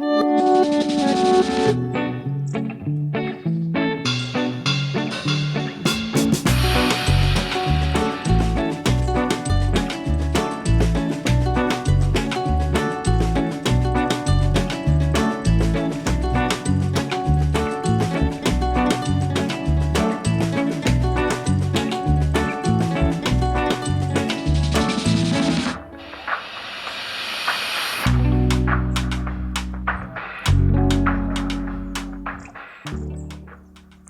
you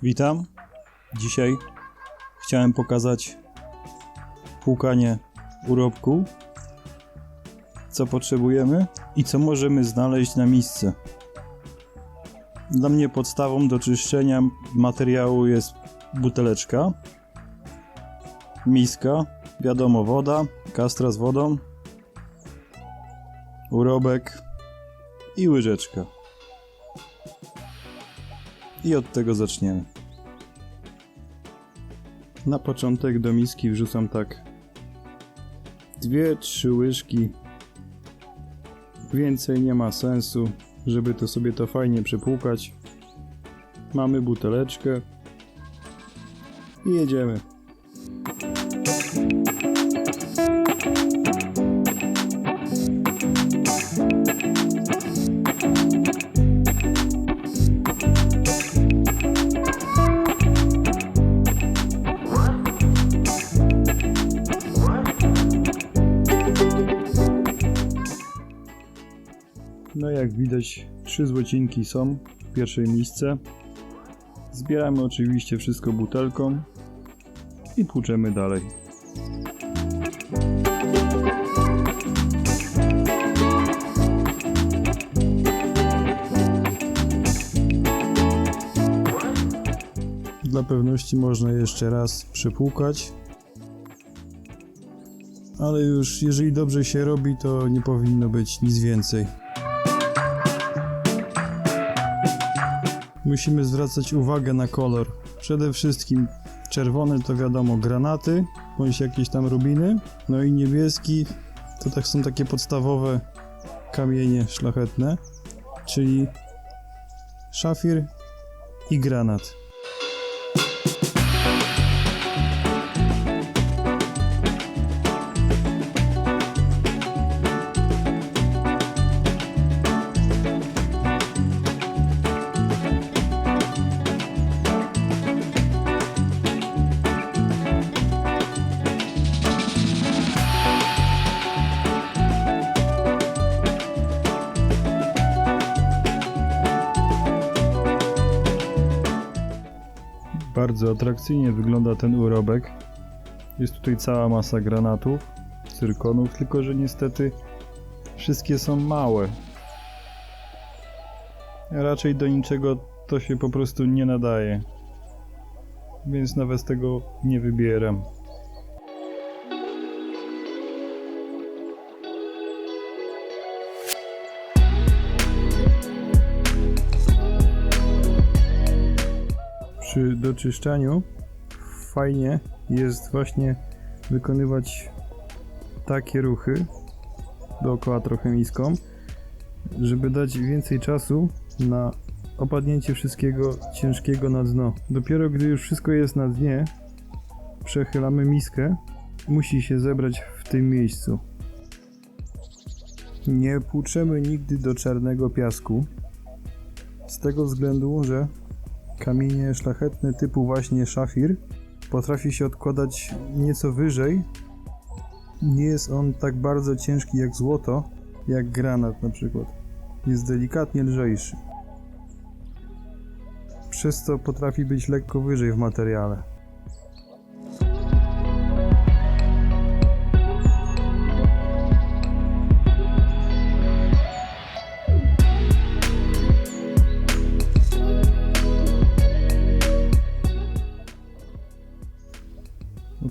Witam. Dzisiaj chciałem pokazać płukanie urobku, co potrzebujemy i co możemy znaleźć na misce. Dla mnie podstawą do czyszczenia materiału jest buteleczka, miska, wiadomo woda, kastra z wodą, urobek i łyżeczka. I od tego zaczniemy. Na początek do miski wrzucam tak dwie, trzy łyżki. Więcej nie ma sensu, żeby to sobie to fajnie przepłukać. Mamy buteleczkę i jedziemy. No jak widać, trzy złocinki są w pierwszej misce. Zbieramy oczywiście wszystko butelką i tłuczemy dalej. Dla pewności można jeszcze raz przepłukać. Ale już jeżeli dobrze się robi, to nie powinno być nic więcej. Musimy zwracać uwagę na kolor. Przede wszystkim czerwony to wiadomo granaty, bądź jakieś tam rubiny. No i niebieski to tak są takie podstawowe kamienie szlachetne, czyli szafir i granat. Bardzo atrakcyjnie wygląda ten urobek. Jest tutaj cała masa granatów, cyrkonów, tylko że niestety wszystkie są małe. Raczej do niczego to się po prostu nie nadaje. Więc nawet tego nie wybieram. Doczyszczaniu fajnie jest właśnie wykonywać takie ruchy. Dookoła trochę miską, żeby dać więcej czasu na opadnięcie wszystkiego ciężkiego na dno. Dopiero gdy już wszystko jest na dnie, przechylamy miskę, musi się zebrać w tym miejscu. Nie płuczemy nigdy do czarnego piasku, z tego względu, że kamienie szlachetne typu właśnie szafir potrafi się odkładać nieco wyżej. Nie jest on tak bardzo ciężki jak złoto, jak granat na przykład. Jest delikatnie lżejszy. Przez co potrafi być lekko wyżej w materiale.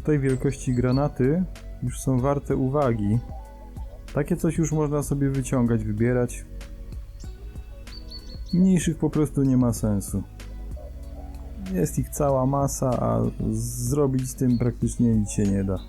Tej wielkości granaty już są warte uwagi. Takie coś już można sobie wyciągać, wybierać. Mniejszych po prostu nie ma sensu. Jest ich cała masa, a zrobić z tym praktycznie nic się nie da.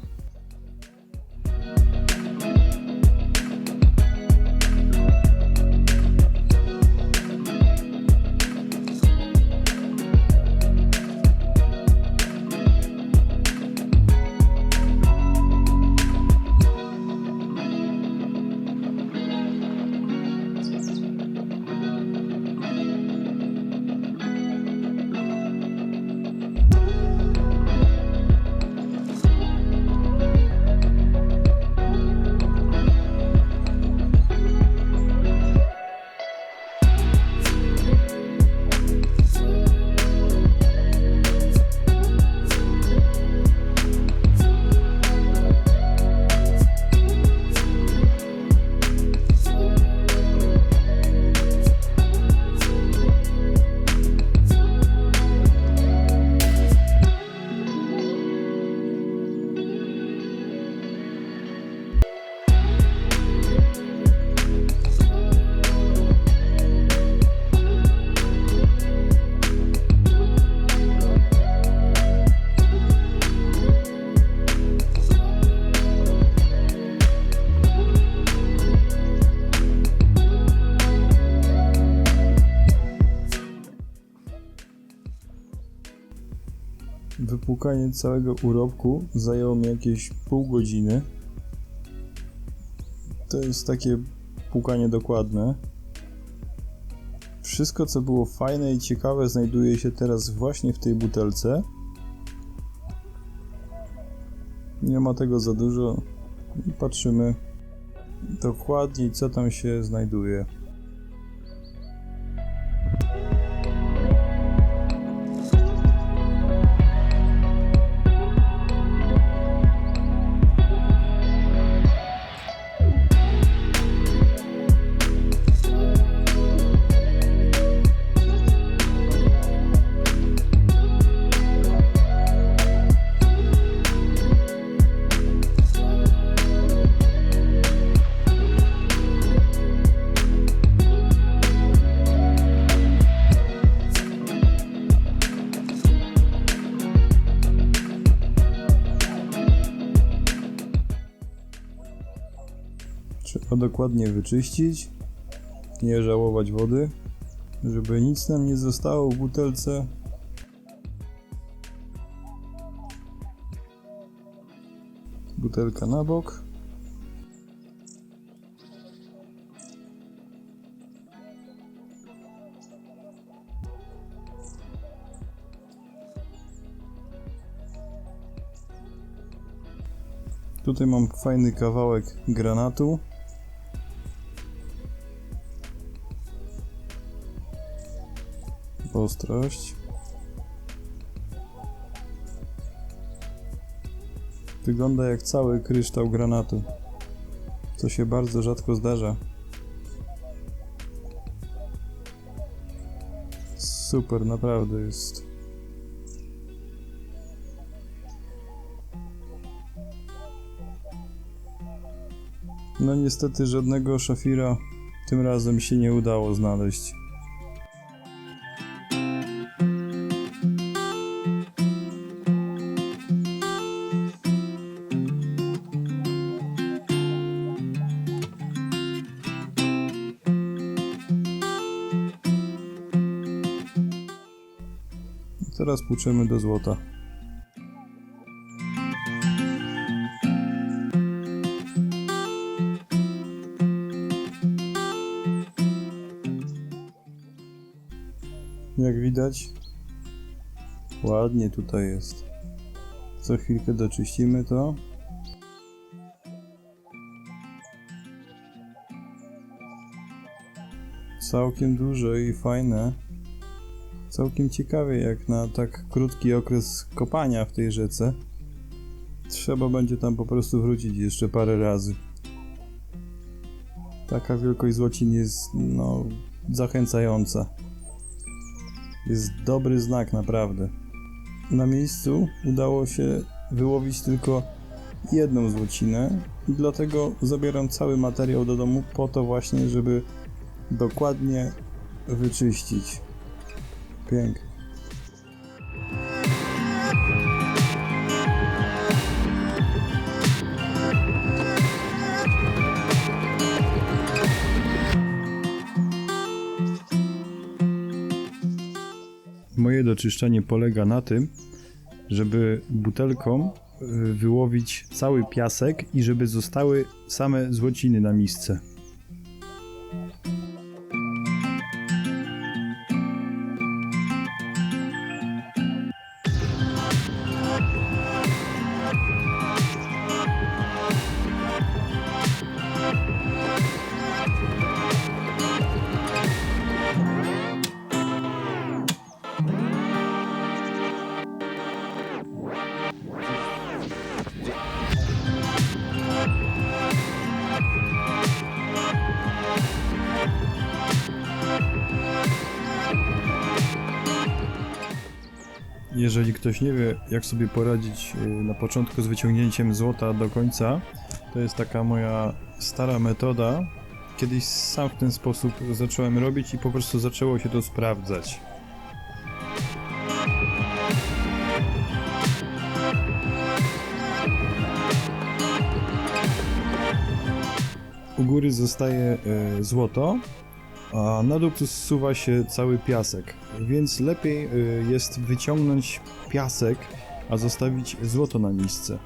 Wypłukanie całego urobku zajęło mi jakieś pół godziny. To jest takie płukanie dokładne. Wszystko, co było fajne i ciekawe, znajduje się teraz właśnie w tej butelce. Nie ma tego za dużo. Patrzymy dokładniej, co tam się znajduje. Dokładnie wyczyścić, nie żałować wody, żeby nic nam nie zostało w butelce. Butelka na bok. Tutaj mam fajny kawałek granatu. Ostrość. Wygląda jak cały kryształ granatu. Co się bardzo rzadko zdarza. Super, naprawdę jest. No niestety żadnego szafira tym razem się nie udało znaleźć. Teraz płuczemy do złota. Jak widać, ładnie tutaj jest. Co chwilkę doczyścimy to. Całkiem duże i fajne. Całkiem ciekawie, jak na tak krótki okres kopania w tej rzece. Trzeba będzie tam po prostu wrócić jeszcze parę razy. Taka wielkość złocin jest, no, zachęcająca. Jest dobry znak, naprawdę. Na miejscu udało się wyłowić tylko jedną złocinę i dlatego zabieram cały materiał do domu po to właśnie, żeby dokładnie wyczyścić. Pięknie. Moje doczyszczenie polega na tym, żeby butelką y, wyłowić cały piasek i żeby zostały same złociny na misce. Jeżeli ktoś nie wie, jak sobie poradzić y, na początku z wyciągnięciem złota do końca, to jest taka moja stara metoda. Kiedyś sam w ten sposób zacząłem robić i po prostu zaczęło się to sprawdzać. U góry zostaje e, złoto, a na dół zsuwa się cały piasek. Więc lepiej e, jest wyciągnąć piasek a zostawić złoto na miejsce.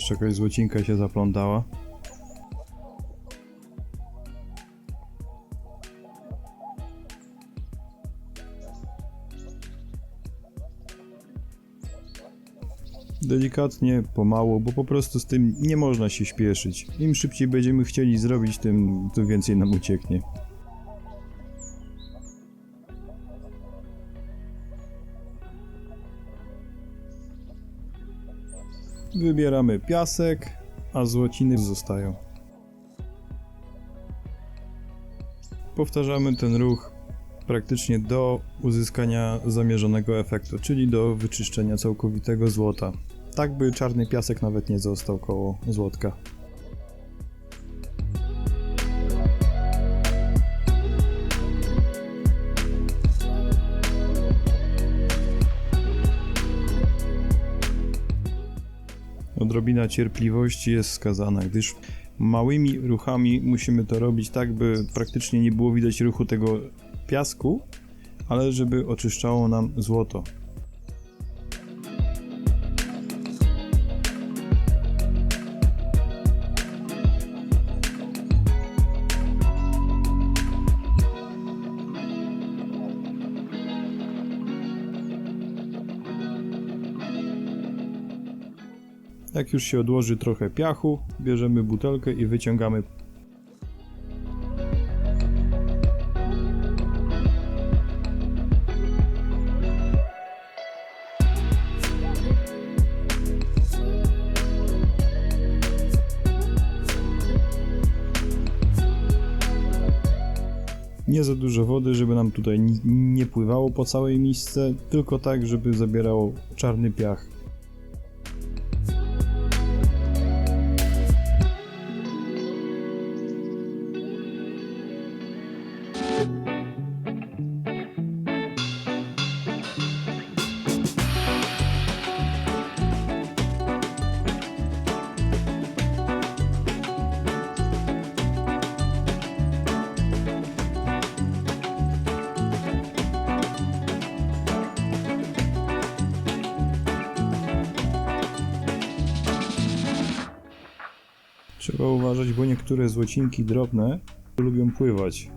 Jeszcze jakaś złocinka się zaplątała. Delikatnie, pomału, bo po prostu z tym nie można się śpieszyć. Im szybciej będziemy chcieli zrobić, tym, tym więcej nam ucieknie. Wybieramy piasek, a złociny zostają. Powtarzamy ten ruch praktycznie do uzyskania zamierzonego efektu, czyli do wyczyszczenia całkowitego złota. Tak by czarny piasek nawet nie został koło złotka. Odrobina cierpliwości jest skazana, gdyż małymi ruchami musimy to robić tak, by praktycznie nie było widać ruchu tego piasku, ale żeby oczyszczało nam złoto. Już się odłoży trochę piachu, bierzemy butelkę i wyciągamy nie za dużo wody, żeby nam tutaj ni- nie pływało po całej misce, tylko tak, żeby zabierało czarny piach. Trzeba uważać, bo niektóre złocinki drobne lubią pływać.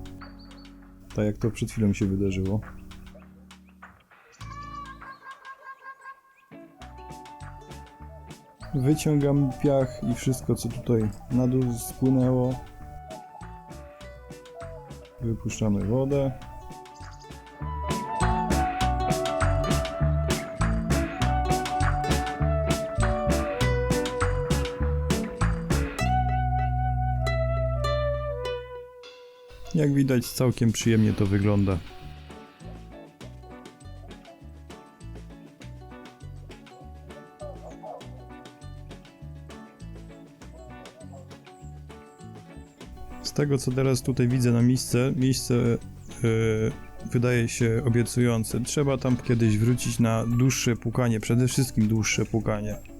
Tak jak to przed chwilą się wydarzyło. Wyciągam piach i wszystko co tutaj na dół spłynęło. Wypuszczamy wodę. Jak widać całkiem przyjemnie to wygląda. Z tego co teraz tutaj widzę na miejsce, miejsce yy, wydaje się obiecujące. Trzeba tam kiedyś wrócić na dłuższe pukanie, przede wszystkim dłuższe pukanie.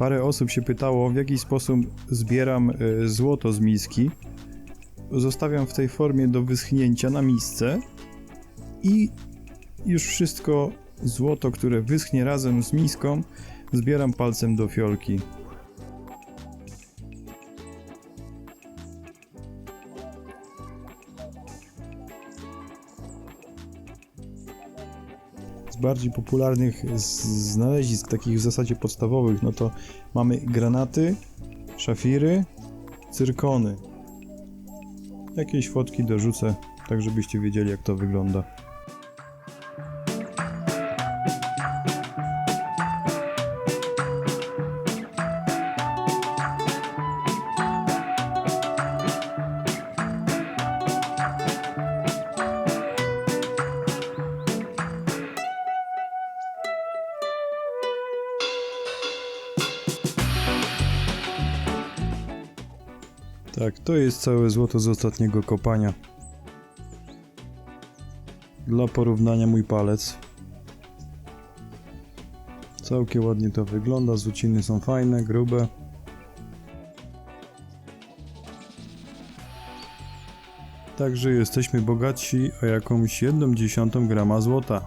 Parę osób się pytało, w jaki sposób zbieram y, złoto z miski. Zostawiam w tej formie do wyschnięcia na misce i już wszystko złoto, które wyschnie razem z miską, zbieram palcem do fiolki. Bardziej popularnych znalezisk, takich w zasadzie podstawowych, no to mamy granaty, szafiry, cyrkony. Jakieś fotki dorzucę, tak żebyście wiedzieli jak to wygląda. Tak, to jest całe złoto z ostatniego kopania. Dla porównania mój palec. Całkiem ładnie to wygląda, zuciny są fajne, grube. Także jesteśmy bogatsi o jakąś jedną dziesiątą grama złota.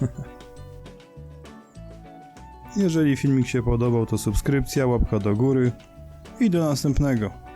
Jeżeli filmik się podobał, to subskrypcja, łapka do góry i do następnego.